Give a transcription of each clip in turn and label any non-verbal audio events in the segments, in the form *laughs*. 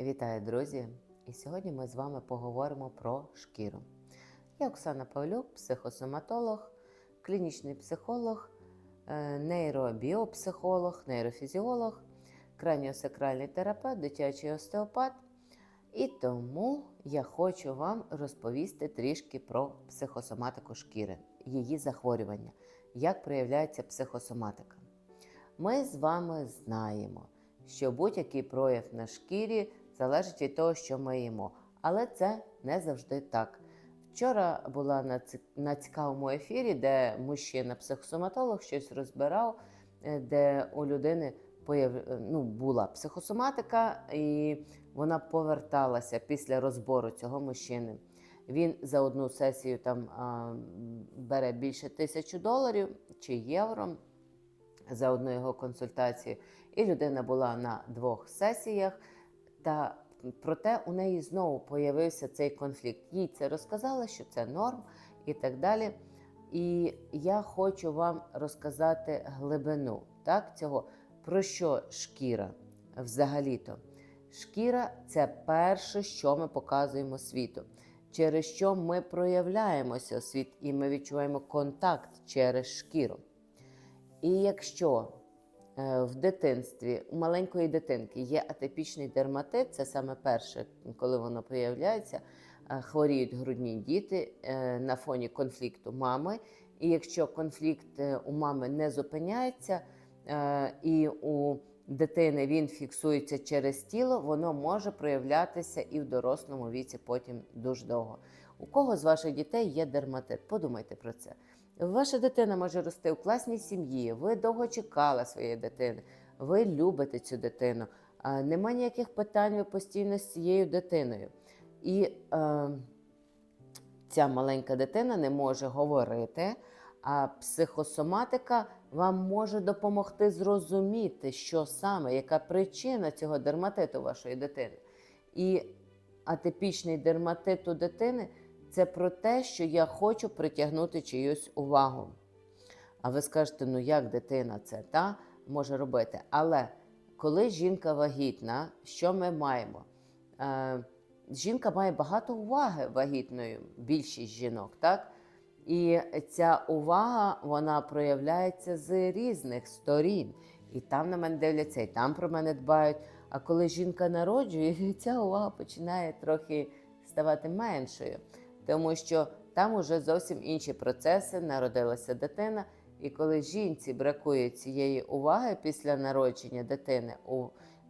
Вітаю, друзі! І сьогодні ми з вами поговоримо про шкіру. Я Оксана Павлюк, психосоматолог, клінічний психолог, е, нейробіопсихолог, нейрофізіолог, краніосакральний терапевт, дитячий остеопат. І тому я хочу вам розповісти трішки про психосоматику шкіри, її захворювання, як проявляється психосоматика. Ми з вами знаємо, що будь-який прояв на шкірі залежить від того, що ми їмо. Але це не завжди так. Вчора була на, ці- на цікавому ефірі, де мужчина-психосоматолог щось розбирав, е, де у людини появ... е, ну, була психосоматика, і вона поверталася після розбору цього мужчини. Він за одну сесію там а, бере більше тисячі доларів чи євро за одну його консультацію. І людина була на двох сесіях. Та проте у неї знову появився цей конфлікт. Їй це розказали, що це норм і так далі. І я хочу вам розказати глибину так, цього, про що шкіра взагалі-то. Шкіра це перше, що ми показуємо світу, через що ми проявляємося у світ, і ми відчуваємо контакт через шкіру. І якщо в дитинстві у маленької дитинки є атипічний дерматит, це саме перше, коли воно появляється, е, хворіють грудні діти е, на фоні конфлікту мами. І якщо конфлікт е, у мами не зупиняється, е, і у дитини він фіксується через тіло, воно може проявлятися і в дорослому віці потім дуже довго. У кого з ваших дітей є дерматит? Подумайте про це. Ваша дитина може рости у класній сім'ї, ви довго чекали своєї дитини, ви любите цю дитину. Нема ніяких питань, ви постійно з цією дитиною. І е, ця маленька дитина не може говорити, а психосоматика вам може допомогти зрозуміти, що саме, яка причина цього дерматиту вашої дитини. І атипічний дерматит у дитини це про те, що я хочу притягнути чиюсь увагу. А ви скажете, ну як дитина це та може робити? Але коли жінка вагітна, що ми маємо? Е, жінка має багато уваги вагітною, більшість жінок, так? І ця увага вона проявляється з різних сторін. І там на мене дивляться, і там про мене дбають. А коли жінка народжує, *laughs* ця увага починає трохи ставати меншою, тому що там уже зовсім інші процеси, народилася дитина. І коли жінці бракує цієї уваги після народження дитини,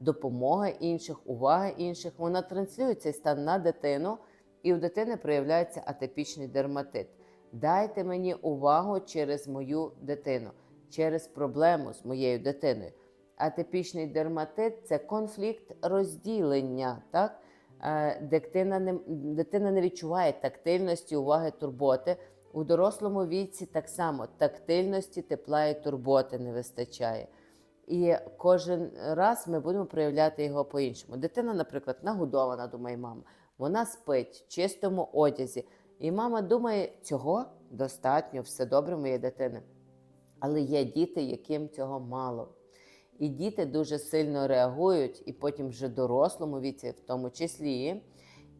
допомоги інших, уваги інших, вона транслює цей стан на дитину, і у дитини проявляється атипічний дерматит. Дайте мені увагу через мою дитину, через проблему з моєю дитиною. Атипічний дерматит це конфлікт розділення, так? Е, Дитина не, дитина не відчуває тактильності, уваги, турботи. У дорослому віці так само тактильності, тепла і турботи не вистачає. І кожен раз ми будемо проявляти його по-іншому. Дитина, наприклад, нагодована, думає мама. Вона спить в чистому одязі. І мама думає, цього достатньо, все добре, моєї дитини. Але є діти, яким цього мало. І діти дуже сильно реагують, і потім вже дорослому віці, в тому числі.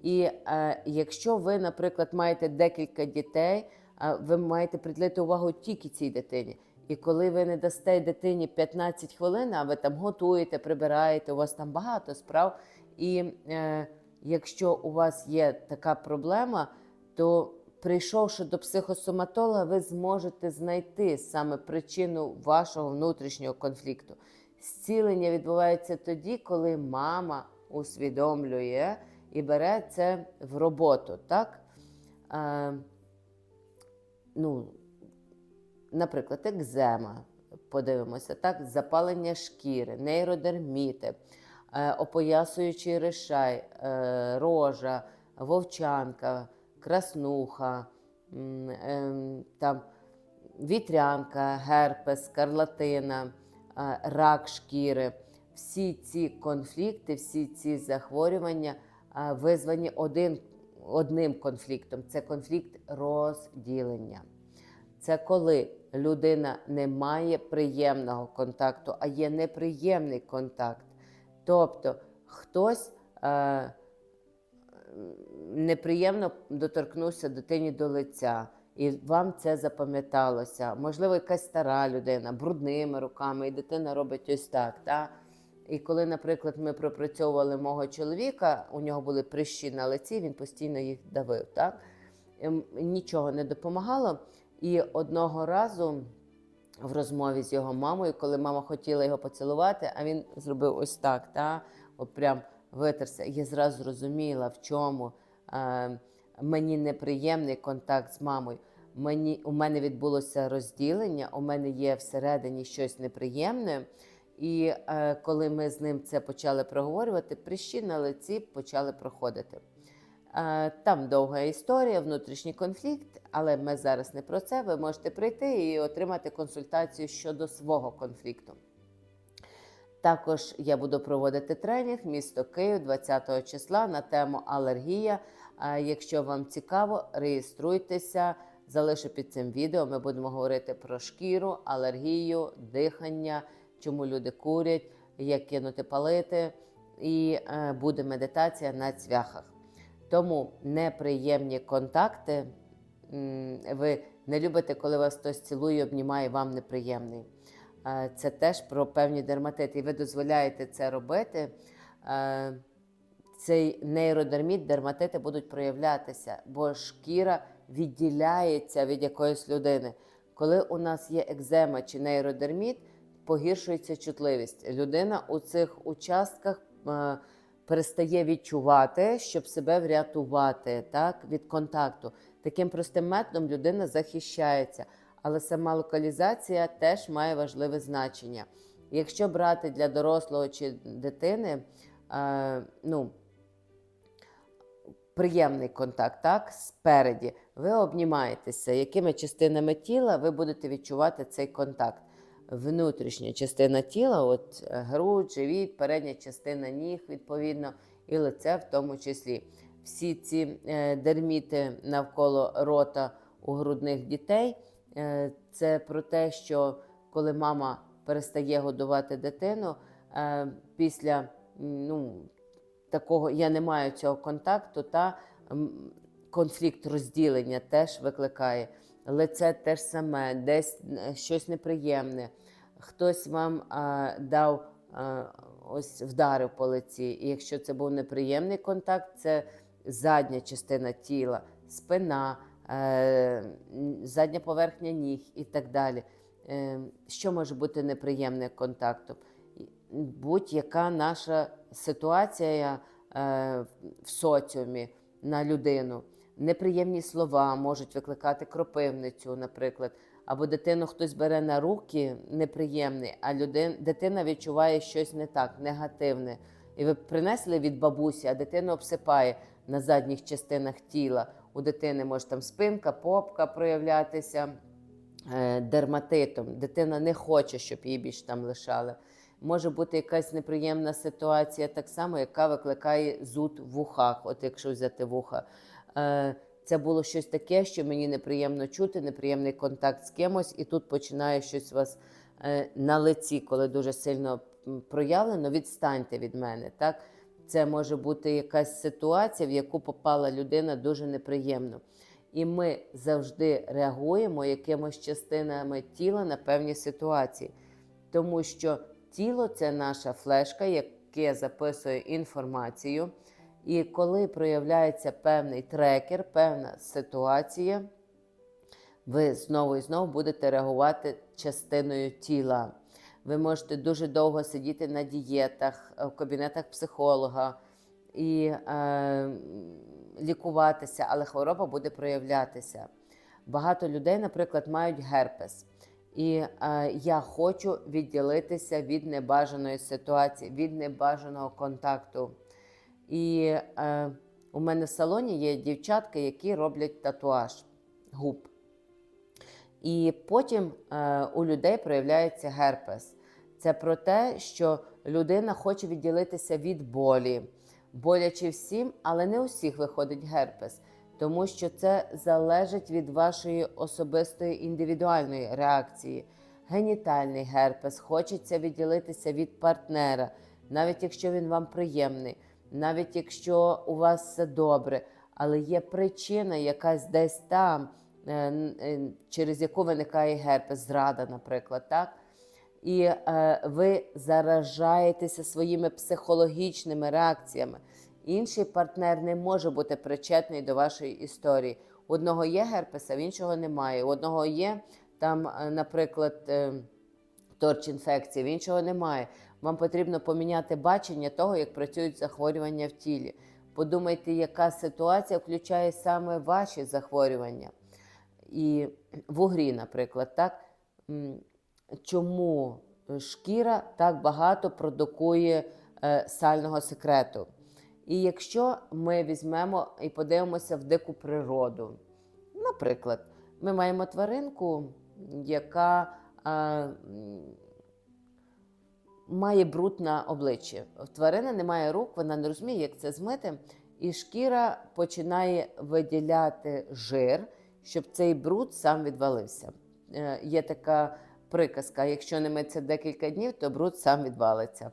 І е, якщо ви, наприклад, маєте декілька дітей, е, ви маєте приділити увагу тільки цій дитині. І коли ви не дасте дитині 15 хвилин, а ви там готуєте, прибираєте, у вас там багато справ. І е, якщо у вас є така проблема, то прийшовши до психосоматолога, ви зможете знайти саме причину вашого внутрішнього конфлікту. Зцілення відбувається тоді, коли мама усвідомлює і бере це в роботу. Так? Е, ну, наприклад, екзема, подивимося, так? запалення шкіри, нейродерміти, е, опоясуючий ришай, е, рожа, вовчанка, краснуха, ем, там, вітрянка, герпес, скарлатина, е, рак шкіри. Всі ці конфлікти, всі ці захворювання е, визвані один, одним конфліктом це конфлікт розділення. Це коли людина не має приємного контакту, а є неприємний контакт. Тобто хтось е, неприємно доторкнувся дитині до лиця, і вам це запам'яталося. Можливо, якась стара людина брудними руками, і дитина робить ось так. Та? І коли, наприклад, ми пропрацьовували мого чоловіка, у нього були прищі на лиці, він постійно їх давив. Так? Ем, Нічого не допомагало. І одного разу в розмові з його мамою, коли мама хотіла його поцілувати, а він зробив ось так, та? От прям витерся. Я зразу зрозуміла, в чому е, мені неприємний контакт з мамою. Мені, у мене відбулося розділення, у мене є всередині щось неприємне. І е, коли ми з ним це почали проговорювати, прищі на лиці почали проходити. Е, Там довга історія, внутрішній конфлікт, але ми зараз не про це. Ви можете прийти і отримати консультацію щодо свого конфлікту. Також я буду проводити тренінг місто Київ 20 числа на тему алергія. Е, Якщо вам цікаво, реєструйтеся, залишу під цим відео. Ми будемо говорити про шкіру, алергію, дихання, чому люди курять, як кинути палити, і е, буде медитація на цвяхах. Тому неприємні контакти. Ви не любите, коли вас хтось цілує, обнімає, вам неприємний. Е, Це теж про певні дерматити. І ви дозволяєте це робити. е, Цей нейродерміт, дерматити будуть проявлятися, бо шкіра відділяється від якоїсь людини. Коли у нас є екзема чи нейродерміт, погіршується чутливість. Людина у цих участках е, перестає відчувати, щоб себе врятувати так, від контакту. Таким простим методом людина захищається. Але сама локалізація теж має важливе значення. Якщо брати для дорослого чи дитини, е, ну, приємний контакт, так, спереді, ви обнімаєтеся, якими частинами тіла ви будете відчувати цей контакт. Внутрішня частина тіла, от е, грудь, живіт, передня частина ніг, відповідно, і лице в тому числі. Всі ці е, дерміти навколо рота у грудних дітей е, це про те, що коли мама перестає годувати дитину, після ну, такого я не маю цього контакту, та конфлікт розділення теж викликає. Лице теж саме, десь щось неприємне. Хтось вам а, дав а, ось вдарив по лиці. І якщо це був неприємний контакт, це задня частина тіла, спина, е, задня поверхня ніг і так далі. Е, що може бути неприємним контактом? Будь-яка наша ситуація е, в соціумі на людину. Неприємні слова можуть викликати кропивницю, наприклад, або дитину хтось бере на руки неприємний, а людин, дитина відчуває щось не так, негативне. І ви принесли від бабусі, а дитину обсипає на задніх частинах тіла. У дитини може там спинка, попка проявлятися е, дерматитом. Дитина не хоче, щоб її більше там лишали. Може бути якась неприємна ситуація, так само, яка викликає зуд в вухах, от якщо взяти вуха. Е, Це було щось таке, що мені неприємно чути, неприємний контакт з кимось, і тут починає щось у вас е, на лиці, коли дуже сильно проявлено, відстаньте від мене. Так? Це може бути якась ситуація, в яку попала людина дуже неприємно. І ми завжди реагуємо якимось частинами тіла на певні ситуації, тому що тіло це наша флешка, яке записує інформацію. І коли проявляється певний трекер, певна ситуація, ви знову і знову будете реагувати частиною тіла. Ви можете дуже довго сидіти на дієтах, в кабінетах психолога і е, лікуватися, але хвороба буде проявлятися. Багато людей, наприклад, мають герпес. І е, я хочу відділитися від небажаної ситуації, від небажаного контакту. І е, у мене в салоні є дівчатки, які роблять татуаж губ. І потім е, у людей проявляється герпес. Це про те, що людина хоче відділитися від болі. Боляче всім, але не у всіх виходить герпес, тому що це залежить від вашої особистої індивідуальної реакції. Генітальний герпес, хочеться відділитися від партнера, навіть якщо він вам приємний. навіть якщо у вас все добре, але є причина якась десь там, е, е, через яку виникає герпес, зрада, наприклад, так? І е, ви заражаєтеся своїми психологічними реакціями. Інший партнер не може бути причетний до вашої історії. У одного є герпес, а в іншого немає. У одного є там, е, наприклад, е, торч інфекції, в іншого немає. Вам потрібно поміняти бачення того, як працюють захворювання в тілі. Подумайте, яка ситуація включає саме ваші захворювання. І в угрі, наприклад, так? Чому шкіра так багато продукує е, сального секрету? І якщо ми візьмемо і подивимося в дику природу, наприклад, ми маємо тваринку, яка е, має бруд на обличчі. В тварини немає рук, вона не розуміє, як це змити, і шкіра починає виділяти жир, щоб цей бруд сам відвалився. Е, Є така приказка: якщо не митися декілька днів, то бруд сам відвалиться.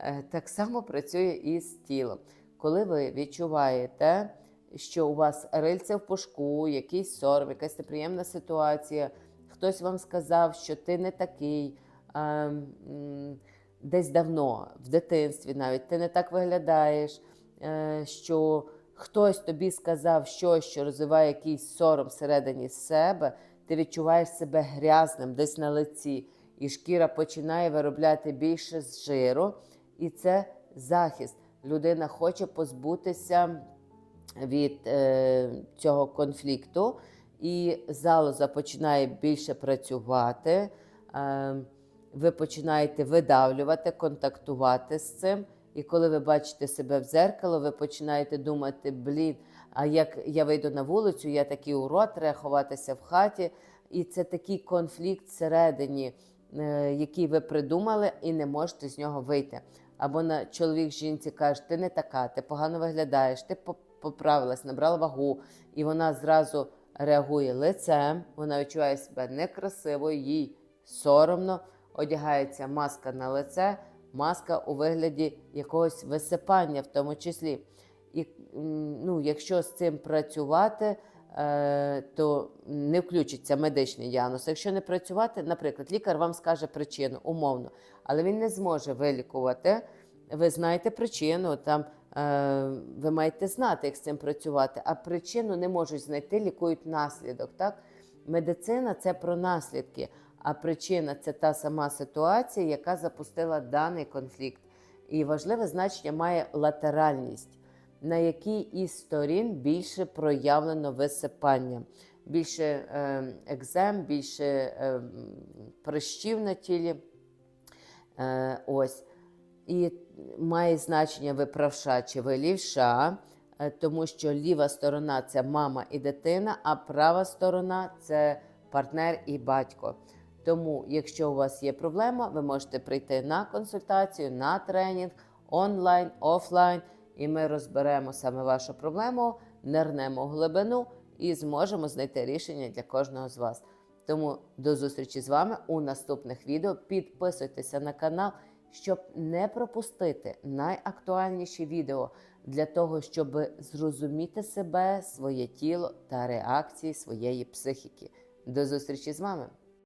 Е, Так само працює і з тілом. Коли ви відчуваєте, що у вас рильце в пушку, якийсь сором, якась неприємна ситуація, хтось вам сказав, що ти не такий. а, Десь давно, в дитинстві навіть ти не так виглядаєш, е, що хтось тобі сказав щось, що розвиває якийсь сором всередині себе, ти відчуваєш себе грязним десь на лиці, і шкіра починає виробляти більше з жиру, і це захист. Людина хоче позбутися від е, цього конфлікту, і залоза починає більше працювати. Е, ви починаєте видавлювати, контактувати з цим. І коли ви бачите себе в дзеркало, ви починаєте думати, блін, а як я вийду на вулицю, я такий урод, треба ховатися в хаті. І це такий конфлікт всередині, е, який ви придумали, і не можете з нього вийти. Або на чоловік жінці каже, ти не така, ти погано виглядаєш, ти поправилась, набрала вагу, і вона зразу реагує лицем, вона відчуває себе некрасивою, їй соромно, одягається маска на лице, маска у вигляді якогось висипання, в тому числі. І ну, якщо з цим працювати, е, то не включиться медичний діагноз. Якщо не працювати, наприклад, лікар вам скаже причину умовно, але він не зможе вилікувати. Ви знаєте причину, там е, ви маєте знати, як з цим працювати, а причину не можуть знайти, лікують наслідок. Так? Медицина це про наслідки, а причина це та сама ситуація, яка запустила даний конфлікт. І важливе значення має латеральність, на якій із сторін більше проявлено висипання, більше е, екзем, більше е, прищів на тілі. Е, ось. І має значення ви правша чи ви лівша, е, тому що ліва сторона це мама і дитина, а права сторона це партнер і батько. Тому, якщо у вас є проблема, ви можете прийти на консультацію, на тренінг онлайн, офлайн, і ми розберемо саме вашу проблему, нирнемо в глибину і зможемо знайти рішення для кожного з вас. Тому до зустрічі з вами у наступних відео. Підписуйтеся на канал, щоб не пропустити найактуальніші відео для того, щоб зрозуміти себе, своє тіло та реакції своєї психіки. До зустрічі з вами!